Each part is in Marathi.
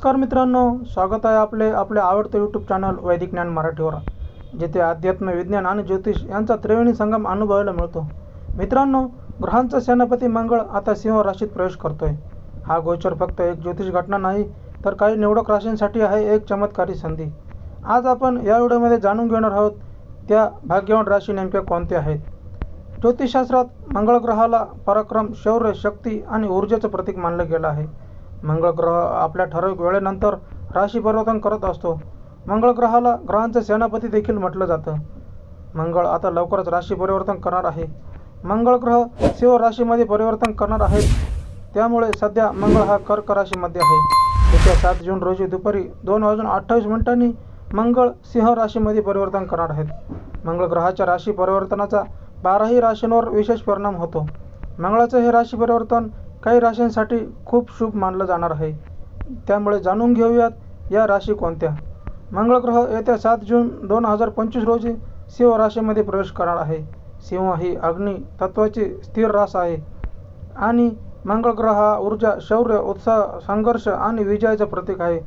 नमस्कार मित्रांनो स्वागत आहे आपले आपले आवडते यूट्यूब चॅनल वैदिक ज्ञान मराठीवर जिथे अध्यात्म विज्ञान आणि ज्योतिष यांचा त्रिवेणी संगम अनुभवायला मिळतो. मित्रांनो ग्रहांचा सेनापती मंगळ आता सिंह राशीत प्रवेश करतोय. हा गोचर फक्त एक ज्योतिष घटना नाही तर काही निवडक राशींसाठी आहे एक चमत्कारी संधी. आज आपण या व्हिडिओमध्ये जाणून घेणार आहोत त्या भाग्यवान राशी नेमक्या कोणत्या आहेत? ज्योतिषशास्त्रात मंगळ ग्रहाला पराक्रम शौर्य शक्ती आणि ऊर्जेचं प्रतीक मानलं गेलं आहे. मंगळ ग्रह आपल्या ठराविक वेळेनंतर राशी परिवर्तन करत असतो. मंगळ ग्रहाला ग्रहांचे सेनापती देखील म्हटलं जातं. मंगळ आता लवकरच राशी परिवर्तन करणार आहे. मंगळ ग्रह सिंह राशीमध्ये परिवर्तन करणार आहेत. त्यामुळे सध्या मंगळ हा कर्क राशीमध्ये आहे. येत्या सात जून रोजी दुपारी दोन वाजून अठ्ठावीस मिनिटांनी मंगळ सिंह राशीमध्ये परिवर्तन करणार आहेत. मंगळ ग्रहाच्या राशी परिवर्तनाचा बाराही राशींवर विशेष परिणाम होतो. मंगळाचं हे राशी परिवर्तन काही राशींसाठी खूप शुभ मानलं जाणार आहे. त्यामुळे जाणून घेऊयात या राशी कोणत्या? मंगळ ग्रह येत्या सात जून दोन हजार पंचवीस रोजी सिंह राशीमध्ये प्रवेश करणार आहे. सिंह ही अग्नी तत्वाची स्थिर रास आहे. आणि मंगळ ग्रह हा ऊर्जा शौर्य उत्साह संघर्ष आणि विजयाचं प्रतीक आहे.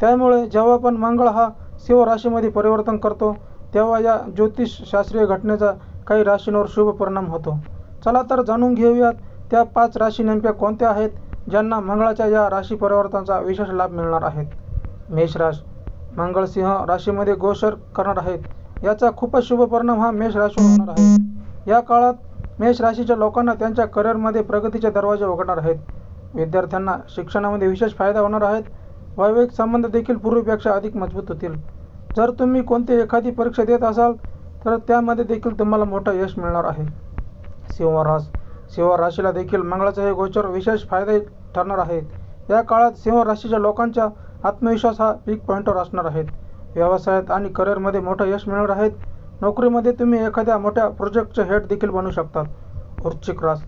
त्यामुळे जेव्हा पण मंगळ हा सिंह राशीमध्ये परिवर्तन करतो तेव्हा या ज्योतिषशास्त्रीय घटनेचा काही राशींवर शुभ परिणाम होतो. चला तर जाणून घेऊयात त्या पाच राशी नेमक्या कोणत्या आहेत ज्यांना मंगळाच्या या राशी परिवर्तनाचा विशेष लाभ मिळणार आहेत मेष राश. मंगळ सिंह राशीमध्ये गोचर करणार आहेत. याचा खूपच शुभ परिणाम हा मेष राशीवर होणार आहे. या काळात मेष राशीच्या लोकांना त्यांच्या करिअरमध्ये प्रगतीचे दरवाजे उघडणार आहेत. विद्यार्थ्यांना शिक्षणामध्ये विशेष फायदा होणार आहेत वैवाहिक संबंध देखील पूर्वीपेक्षा अधिक मजबूत होतील. जर तुम्ही कोणती एखादी परीक्षा देत असाल तर त्यामध्ये देखील तुम्हाला मोठं यश मिळणार आहे. सिंहरास सिंह राशीला देखील मंगळाचे हे गोचर विशेष फायदे ठरणार आहेत. या काळात सिंह राशीच्या लोकांचा आत्मविश्वास हा पीक पॉईंटवर असणार आहेत व्यवसायात आणि करिअरमध्ये मोठं यश मिळणार आहेत नोकरीमध्ये तुम्ही एखाद्या मोठ्या प्रोजेक्टचे हेड देखील बनू शकतात वृश्चिक रास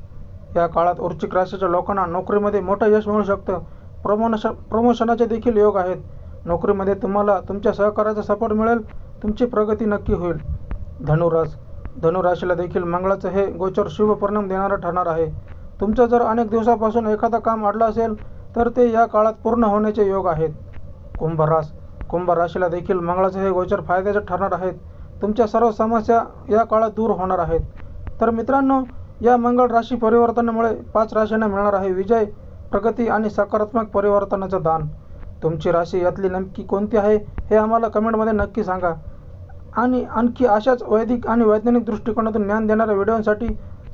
या काळात वृश्चिक राशीच्या लोकांना नोकरीमध्ये मोठं यश मिळू शकतं. प्रमोशन प्रमोशनाचे देखील योग आहेत. नोकरीमध्ये तुम्हाला तुमच्या सहकार्याचा सपोर्ट मिळेल. तुमची प्रगती नक्की होईल. धनुरास धनुराशीला देखील मंगळाचं हे गोचर शुभ परिणाम देणारं ठरणार आहे. तुमचं जर अनेक दिवसापासून एखादं काम अडलं असेल तर ते या काळात पूर्ण होण्याचे योग आहेत. कुंभरास कुंभ राशीला देखील मंगळाचं हे गोचर फायद्याचे ठरणार आहेत. तुमच्या सर्व समस्या या काळात दूर होणार आहेत. तर मित्रांनो या मंगळ राशी परिवर्तनामुळे पाच राशींना मिळणार आहे विजय प्रगती आणि सकारात्मक परिवर्तनाचं दान. तुमची राशी यातली नेमकी कोणती आहे हे आम्हाला कमेंटमध्ये नक्की सांगा. आणि आणखी अशाच वैदिक आणि वैज्ञानिक दृष्टिकोनातून ज्ञान देणाऱ्या व्हिडिओसाठी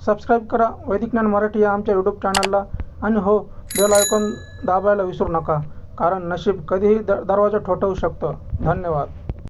सबस्क्राईब करा. वैदिक ज्ञान मराठी या आमच्या यूट्यूब चॅनलला आणि हो बेल आयकॉन दाबायला विसरू नका कारण नशीब कधीही द दरवाजा ठोठवू शकतं. धन्यवाद.